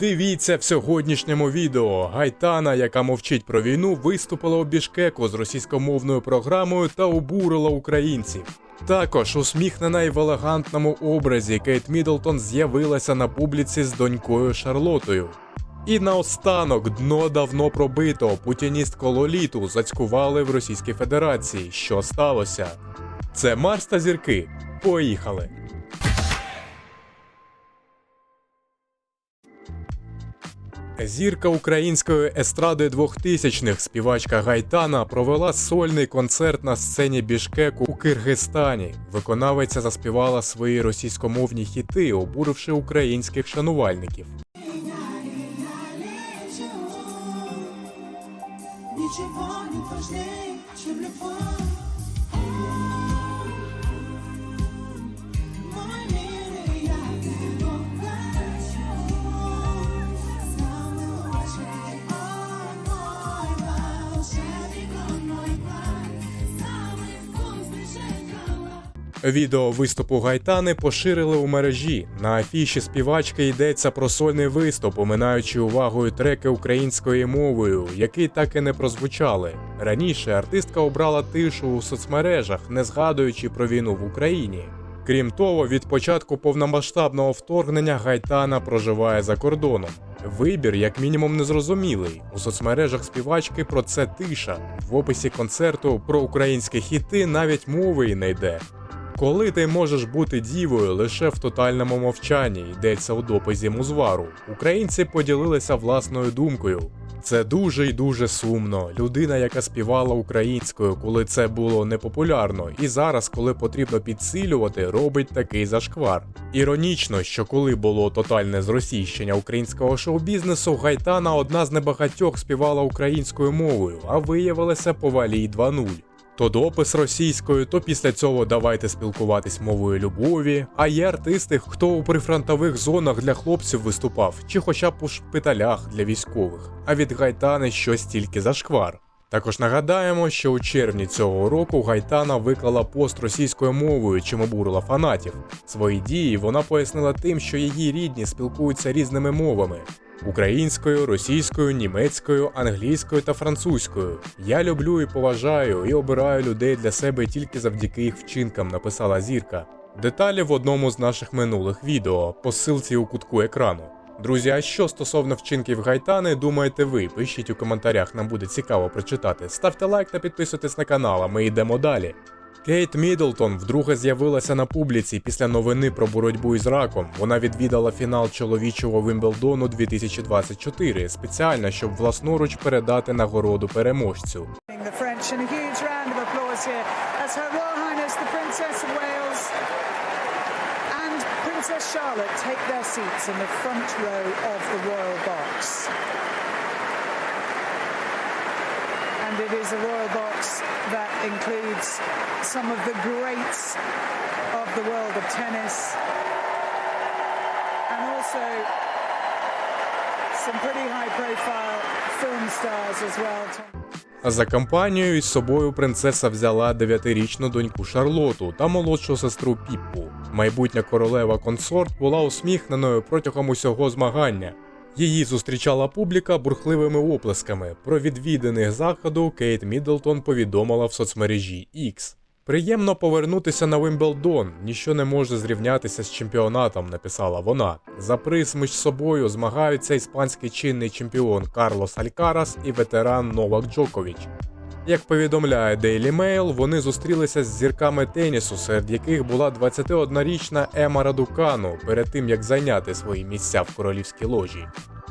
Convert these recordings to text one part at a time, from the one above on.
Дивіться в сьогоднішньому відео. Гайтана, яка мовчить про війну, виступила у Бішкеку з російськомовною програмою та обурила українців. Також усміхнена і в елегантному образі Кейт Міддлтон з'явилася на публіці з донькою Шарлотою. І наостанок дно давно пробито. Путіністку Лоліту зацькували в Російській Федерації. Що сталося? Це Марс та зірки. Поїхали! Зірка української естради 2000-х, співачка Гайтана, провела сольний концерт на сцені Бішкеку у Киргизстані. Виконавиця заспівала свої російськомовні хіти, обуривши українських шанувальників. Ничего не важнее, чем Відео виступу Гайтани поширили у мережі. На афіші співачки йдеться про сольний виступ, оминаючи увагою треки українською мовою, які так і не прозвучали. Раніше артистка обрала тишу у соцмережах, не згадуючи про війну в Україні. Крім того, від початку повномасштабного вторгнення Гайтана проживає за кордоном. Вибір, як мінімум, незрозумілий. У соцмережах співачки про це тиша. В описі концерту про українські хіти навіть мови й не йде. Коли ти можеш бути дівою лише в тотальному мовчанні, йдеться у дописі музвару. Українці поділилися власною думкою. Це дуже й дуже сумно. Людина, яка співала українською, коли це було непопулярно, і зараз, коли потрібно підсилювати, робить такий зашквар. Іронічно, що коли було тотальне зросійщення українського шоу-бізнесу, Гайтана одна з небагатьох співала українською мовою, а виявилася повалій 2.0. То допис російською, то після цього давайте спілкуватись мовою любові. А є артисти, хто у прифронтових зонах для хлопців виступав, чи хоча б у шпиталях для військових. А від Гайтани щось тільки зашквар. Також нагадаємо, що у червні цього року Гайтана виклала пост російською мовою, чим обурила фанатів. Свої дії вона пояснила тим, що її рідні спілкуються різними мовами: українською, російською, німецькою, англійською та французькою. Я люблю і поважаю і обираю людей для себе тільки завдяки їх вчинкам, написала зірка. Деталі в одному з наших минулих відео, по ссылці у кутку екрану. Друзі, а що стосовно вчинків Гайтани, думаєте ви? Пишіть у коментарях, нам буде цікаво прочитати. Ставте лайк та підписуйтесь на канал, а ми йдемо далі. Кейт Міддлтон вдруге з'явилася на публіці після новини про боротьбу із раком. Вона відвідала фінал чоловічого Вимблдону 2024 спеціально, щоб власноруч передати нагороду переможцю. Princess Charlotte take their seats in the front row of the royal box. And it is a royal box that includes some of the greats of the world of tennis and also some pretty high profile film stars as well. За компанією із собою принцеса взяла дев'ятирічну доньку Шарлоту та молодшу сестру Піппу. Майбутня королева консорт була усміхненою протягом усього змагання. Її зустрічала публіка бурхливими оплесками. Про відвіданих заходу Кейт Міддлтон повідомила в соцмережі X. Приємно повернутися на Вимблдон, ніщо не може зрівнятися з чемпіонатом, написала вона. За приз між собою змагаються іспанський чинний чемпіон Карлос Алькарас і ветеран Новак Джоковіч. Як повідомляє Daily Mail, вони зустрілися з зірками тенісу, серед яких була 21-річна Ема Радукану перед тим як зайняти свої місця в королівській ложі.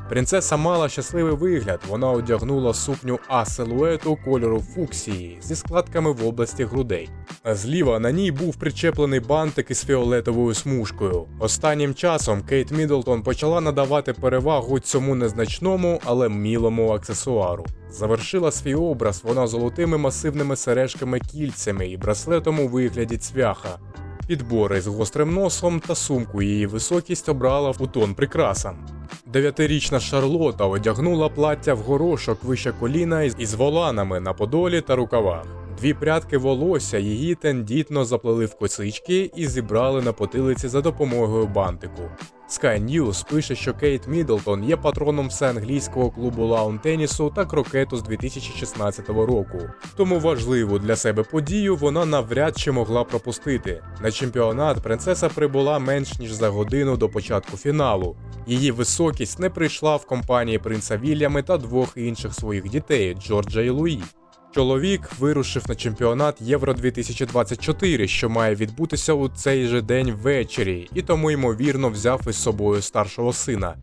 Принцеса мала щасливий вигляд. Вона одягнула сукню А силуету кольору фуксії зі складками в області грудей. Зліва на ній був причеплений бантик із фіолетовою смужкою. Останнім часом Кейт Міддлтон почала надавати перевагу цьому незначному, але мілому аксесуару. Завершила свій образ вона золотими масивними сережками кільцями і браслетом у вигляді цвяха. Підбори з гострим носом та сумку її високість обрала у тон прикрасам. Дев'ятирічна Шарлота одягнула плаття в горошок вище коліна із воланами на подолі та рукавах. Дві прядки волосся її тендітно заплели в косички і зібрали на потилиці за допомогою бантику. Sky News пише, що Кейт Міддлтон є патроном всеанглійського клубу лаун тенісу та крокету з 2016 року. Тому важливу для себе подію вона навряд чи могла пропустити. На чемпіонат принцеса прибула менш ніж за годину до початку фіналу. Її високість не прийшла в компанії принца Вільями та двох інших своїх дітей Джорджа і Луї. Чоловік вирушив на чемпіонат Євро 2024, що має відбутися у цей же день ввечері, і тому ймовірно взяв із собою старшого сина.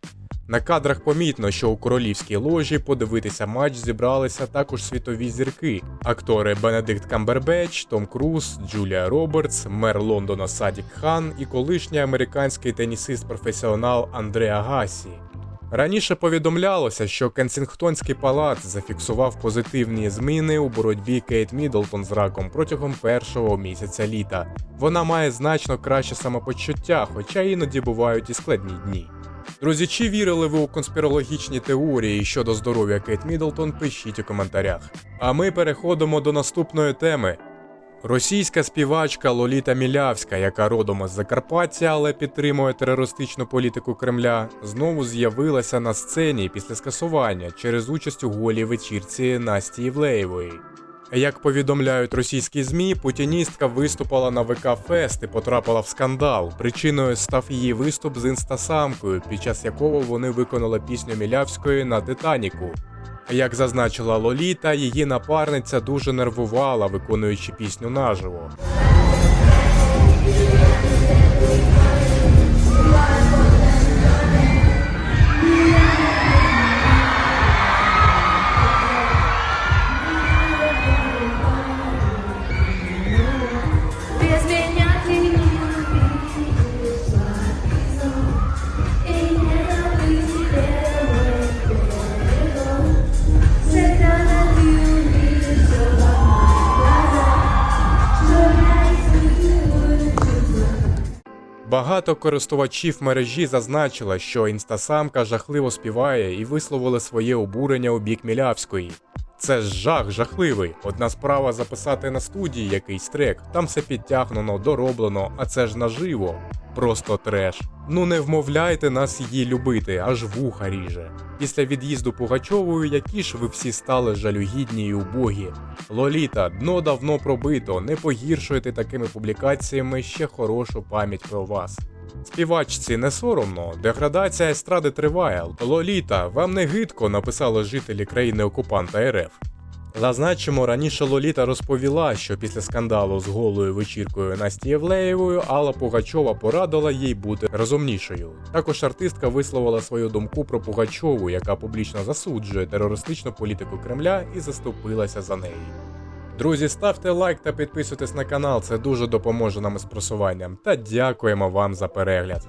На кадрах помітно, що у королівській ложі подивитися матч зібралися також світові зірки: актори Бенедикт Камбербеч, Том Круз, Джулія Робертс, мер Лондона Садік Хан і колишній американський тенісист-професіонал Андреа Гасі. Раніше повідомлялося, що Кенсінгтонський палац зафіксував позитивні зміни у боротьбі Кейт Міддлтон з раком протягом першого місяця літа. Вона має значно краще самопочуття, хоча іноді бувають і складні дні. Друзі, чи вірили ви у конспірологічні теорії щодо здоров'я Кейт Міддлтон, пишіть у коментарях. А ми переходимо до наступної теми. Російська співачка Лоліта Мілявська, яка родом із Закарпаття, але підтримує терористичну політику Кремля, знову з'явилася на сцені після скасування через участь у голій вечірці Насті Євлеєвої. Як повідомляють російські змі, путіністка виступала на ВК Фест і потрапила в скандал. Причиною став її виступ з інстасамкою, під час якого вони виконали пісню Мілявської на Титаніку. Як зазначила Лоліта, її напарниця дуже нервувала, виконуючи пісню наживо. Багато користувачів мережі зазначили, що інстасамка жахливо співає і висловили своє обурення у бік Мілявської. Це ж жах жахливий. Одна справа записати на студії якийсь трек, там все підтягнено, дороблено, а це ж наживо. Просто треш. Ну не вмовляйте нас її любити, аж вуха ріже. Після від'їзду Пугачовою, які ж ви всі стали жалюгідні і убогі. Лоліта, дно давно пробито, не погіршуйте такими публікаціями ще хорошу пам'ять про вас. Співачці не соромно, деградація естради триває. Лоліта, вам не гидко, написали жителі країни окупанта РФ. Зазначимо, раніше Лоліта розповіла, що після скандалу з голою вечіркою Насті Євлеєвою Алла Пугачова порадила їй бути розумнішою. Також артистка висловила свою думку про Пугачову, яка публічно засуджує терористичну політику Кремля і заступилася за неї. Друзі, ставте лайк та підписуйтесь на канал, це дуже допоможе нам із просуванням. Та дякуємо вам за перегляд.